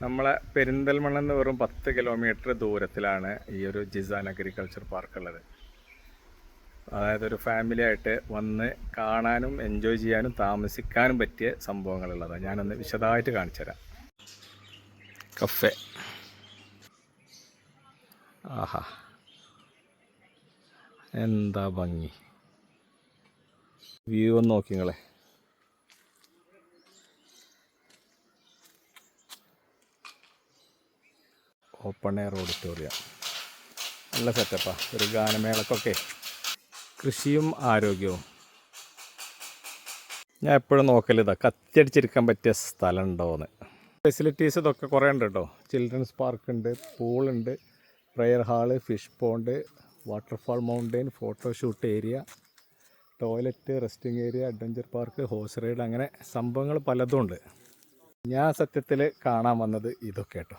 നമ്മളെ പെരിന്തൽമണ്ണ എന്ന് വെറും പത്ത് കിലോമീറ്റർ ദൂരത്തിലാണ് ഈ ഒരു ജിസാൻ അഗ്രികൾച്ചർ പാർക്ക് ഉള്ളത്. അതായത് ഒരു ഫാമിലി ആയിട്ട് വന്ന് കാണാനും എൻജോയ് ചെയ്യാനും താമസിക്കാനും പറ്റിയ സംഭവങ്ങളുള്ളതാണ് ഞാനൊന്ന് വിശദമായിട്ട് കാണിച്ചു തരാം. കഫേ. ആഹാ. എന്താ ഭംഗി. വ്യൂ ഒന്ന് നോക്കി ഓപ്പൺ എയർ ഓഡിറ്റോറിയം നല്ല സെറ്റപ്പാണ് ഒരു ഗാനമേളക്കൊക്കെ കൃഷിയും ആരോഗ്യവും. ഞാൻ എപ്പോഴും നോക്കലിതാ കത്തിയടിച്ചിരിക്കാൻ പറ്റിയ സ്ഥലം ഉണ്ടോയെന്ന് ഫെസിലിറ്റീസ് ഇതൊക്കെ കുറേ ഉണ്ട് കേട്ടോ ചിൽഡ്രൻസ് പാർക്ക് ഉണ്ട് പൂളുണ്ട് prayer hall fish pond waterfall mountain photoshoot area toilet resting area adventure park horse ride അങ്ങനെ സംഭവങ്ങൾ പലതും ഉണ്ട്. ഞാൻ സത്യത്തിൽ കാണാൻ വന്നത് ഇതൊക്കെ കേട്ടോ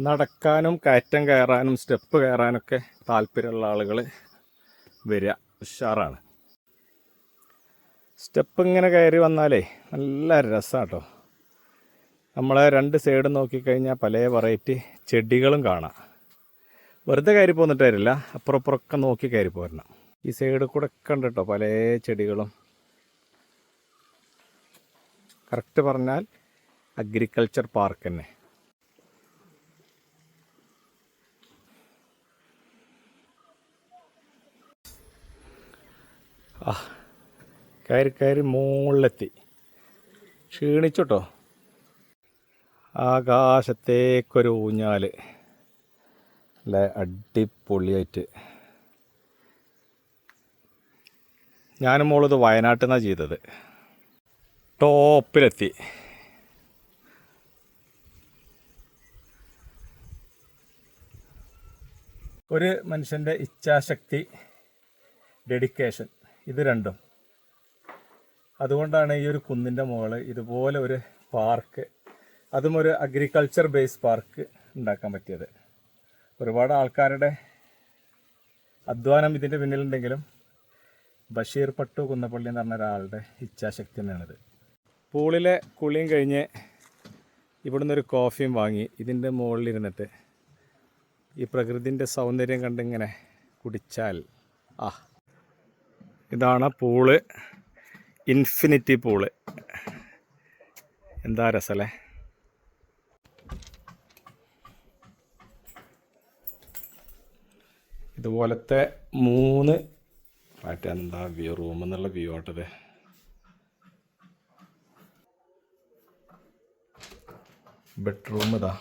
നടക്കാനും കയറ്റം കയറാനും സ്റ്റെപ്പ് കയറാനൊക്കെ താല്പര്യമുള്ള ആളുകൾ വരിക. ഉഷാറാണ്. സ്റ്റെപ്പ് ഇങ്ങനെ കയറി വന്നാലേ നല്ല രസമാട്ടോ നമ്മളെ രണ്ട് സൈഡ് നോക്കിക്കഴിഞ്ഞാൽ പല വെറൈറ്റി ചെടികളും കാണാം. വെറുതെ കയറി പോന്നിട്ട് കാര്യമില്ല. അപ്പുറപ്പുറമൊക്കെ നോക്കി കയറി പോരണം. ഈ സൈഡ് കൂടെ ഒക്കെ ഉണ്ട് കേട്ടോ പല ചെടികളും. കറക്റ്റ് പറഞ്ഞാൽ അഗ്രികൾച്ചർ പാർക്ക് തന്നെ. ആ കയറി കയറി മുകളിലെത്തി. ക്ഷീണിച്ചോട്ടോ? ആകാശത്തേക്കൊരു ഊഞ്ഞാൽ നല്ല അടിപൊളിയായിട്ട്. ഞാനും മോളിത് വയനാട്ടിൽ നിന്നാണ് ചെയ്തത്. ടോപ്പിലെത്തി. ഒരു മനുഷ്യന്റെ ഇച്ഛാശക്തി ഡെഡിക്കേഷൻ. ഇത് രണ്ടും. അതുകൊണ്ടാണ് ഈ ഒരു കുന്നിന്റെ മുകളിൽ ഇതുപോലെ ഒരു പാർക്ക് അതും ഒരു അഗ്രികൾച്ചർ ബേസ് പാർക്ക് ഉണ്ടാക്കാൻ പറ്റിയത്. ഒരുപാട് ആൾക്കാരുടെ അധ്വാനം ഇതിന്റെ പിന്നിലുണ്ടെങ്കിലും ബഷീർ പട്ടു കുന്നപ്പള്ളി എന്ന് പറഞ്ഞ ഒരാളുടെ ഇച്ഛാശക്തി തന്നെയാണിത്. പൂളിലെ കുളിയും കഴിഞ്ഞ് ഇവിടുന്ന് ഒരു കോഫിയും വാങ്ങി ഇതിന്റെ മുകളിലിരുന്നിട്ട് ഈ പ്രകൃതിന്റെ സൗന്ദര്യം കണ്ടിങ്ങനെ കുടിച്ചാൽ ആ ഇതാണ് പൂൾ. Infinity pool. എന്താ രസമല്ലേ ഇതുപോലത്തെ മൂന്ന് മറ്റെന്താ വ്യൂ റൂം എന്നുള്ള വ്യൂ ആട്ടത് ബെഡ്റൂം ഇതാ.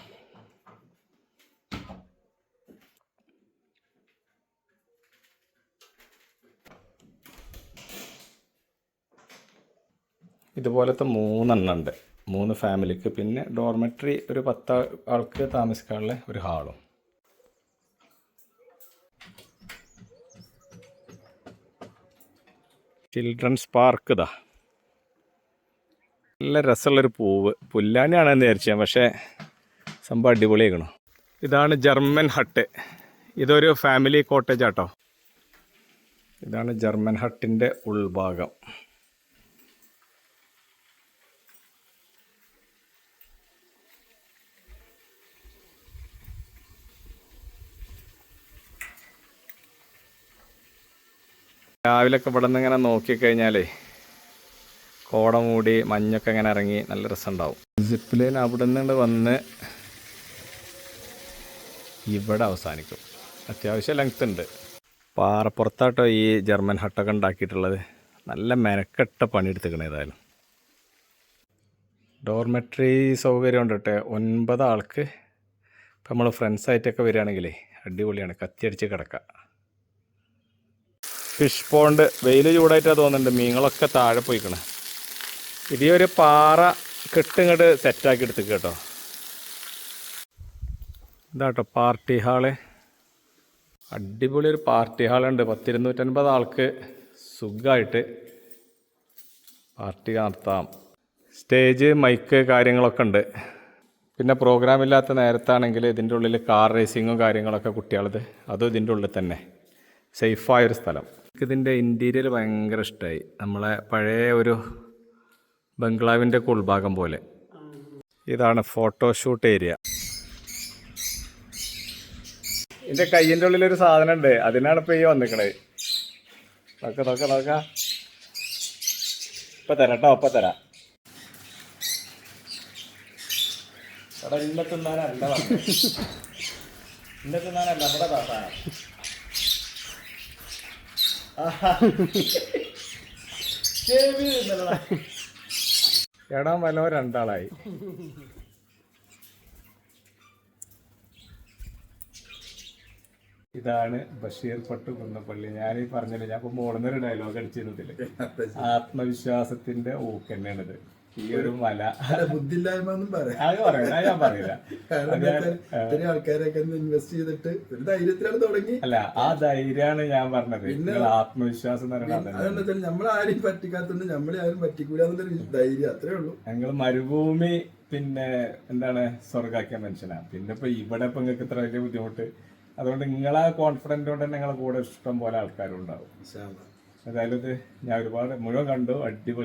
ഇതുപോലത്തെ മൂന്നെണ്ണം ഉണ്ട്. മൂന്ന് ഫാമിലിക്ക്. പിന്നെ ഡോർമെട്രി ഒരു പത്ത് ആൾക്ക് താമസിക്കാനുള്ള ഒരു ഹാളും. ചിൽഡ്രൻസ് പാർക്ക് ഇതാ. നല്ല രസമുള്ളൊരു പൂവ്. പുല്ലാനിയാണെന്ന് വിചാരിച്ചാൽ പക്ഷേ സംഭവം അടിപൊളിയാക്കണം ഇതാണ് ജർമ്മൻ ഹട്ട്. ഇതൊരു ഫാമിലി കോട്ടേജ് ആട്ടോ ഇതാണ് ജർമ്മൻ ഹട്ടിന്റെ ഉൾഭാഗം. രാവിലെയൊക്കെ ഇവിടെ നിന്ന് ഇങ്ങനെ നോക്കിക്കഴിഞ്ഞാലേ കോട മൂടി മഞ്ഞൊക്കെ ഇങ്ങനെ ഇറങ്ങി നല്ല രസമുണ്ടാവും. സിപ്പ് ലൈൻ അവിടെ നിന്ന് വന്ന് ഇവിടെ അവസാനിക്കും. അത്യാവശ്യം ലെങ്ത് ഉണ്ട്. പാറപ്പുറത്താട്ടോ ഈ ജർമ്മൻ ഹട്ടൊക്കെ ഉണ്ടാക്കിയിട്ടുള്ളത്. നല്ല മെനക്കെട്ട പണിയെടുത്തേക്കണേ ഏതായാലും. ഡോർമെട്രി സൗകര്യം ഉണ്ട് കേട്ടോ ഒൻപത് ആൾക്ക് ഇപ്പം നമ്മൾ ഫ്രണ്ട്സായിട്ടൊക്കെ വരികയാണെങ്കിലേ അടിപൊളിയാണ്. കത്തിയടിച്ച് കിടക്കുക ഫിഷ് പോണ്ട് വെയിൽ ചൂടായിട്ടാണ് തോന്നുന്നുണ്ട്. മീനുകളൊക്കെ താഴെ പോയിക്കണേ. ഇതേ ഒരു പാറ കെട്ടിങ്ങോട്ട് സെറ്റാക്കി എടുത്തേക്ക് കേട്ടോ. ഇതാട്ടോ പാർട്ടി ഹാൾ അടിപൊളി ഒരു പാർട്ടി ഹാളുണ്ട് പത്തിരുന്നൂറ്റൻപത് ആൾക്ക് സുഖമായിട്ട് പാർട്ടി നടത്താം. സ്റ്റേജ് മൈക്ക് കാര്യങ്ങളൊക്കെ ഉണ്ട്. പിന്നെ പ്രോഗ്രാം ഇല്ലാത്ത നേരത്താണെങ്കിൽ ഇതിന്റെ ഉള്ളിൽ കാർ റേസിങ്ങും കാര്യങ്ങളൊക്കെ കുട്ടികളത് അതും ഇതിന്റെ ഉള്ളിൽ തന്നെ. സേഫായൊരു സ്ഥലം. എനിക്കിതിന്റെ ഇന്റീരിയർ ഭയങ്കര ഇഷ്ടമായി നമ്മളെ പഴയ ഒരു ബംഗ്ലാവിന്റെ ഉൾഭാഗം പോലെ. ഇതാണ് ഫോട്ടോഷൂട്ട് ഏരിയ. എന്റെ കയ്യിന്റെ ഉള്ളിലൊരു സാധനം ഉണ്ട് അതിനാണ് ഇപ്പോൾ ഈ വന്നിക്കണേ നോക്ക നോക്ക നോക്ക. ഇപ്പം തരാം കേട്ടോ ഇപ്പം തരാം. എടാ ഇന്നത്തെ ഇന്നത്തെ പറഞ്ഞത്. ഇന്ന തിന്നാനല്ല നമ്മുടെ എടാ വലോ രണ്ടാളായി. ഇതാണ് ബഷീർ പട്ട് കുന്നപ്പള്ളി. ഞാൻ ഈ പറഞ്ഞില്ല ഞാൻ ഇപ്പൊ മോളുന്നൊരു ഡയലോഗ് അടിച്ചിരുന്നതിൽ. ആത്മവിശ്വാസത്തിന്റെ ഊക്ക് തന്നെയാണിത്. ഈ ഒരു മല ബുദ്ധിയില്ലായ്മ എന്നും പറയാം. അത് പറയണ്ട ഞാൻ പറയില്ല. ഇത്രയും ആൾക്കാരൊക്കെ ഇൻവെസ്റ്റ് ചെയ്തിട്ട് ഒരു ധൈര്യത്തിലാണ് തുടങ്ങി. അല്ല ആ ധൈര്യമാണ് ഞാൻ പറഞ്ഞത്. പിന്നെ ആത്മവിശ്വാസം എന്ന് നമ്മൾ ആരെയും പറ്റിക്കാത്തോണ്ട് നമ്മളെ ആരും പറ്റിക്കൂല എന്നൊരു ധൈര്യം അത്രേ ഉള്ളൂ. ഞങ്ങൾ മരുഭൂമി പിന്നെ എന്താണ് സ്വർഗാക്കിയ മനുഷ്യനാണ് പിന്നെ ഇപ്പൊ ഇവിടെ ഇപ്പൊ നിങ്ങൾക്ക് ഇത്ര വലിയ ബുദ്ധിമുട്ട്. അതുകൊണ്ട് നിങ്ങളെ കോൺഫിഡന്റ് കൊണ്ട് തന്നെ നിങ്ങളെ കൂടെ ഇഷ്ടം പോലെ ആൾക്കാരുണ്ടാവും. ഏതായാലും ഇത് ഞാൻ ഒരുപാട് മുഴുവൻ കണ്ടു അടിപൊളി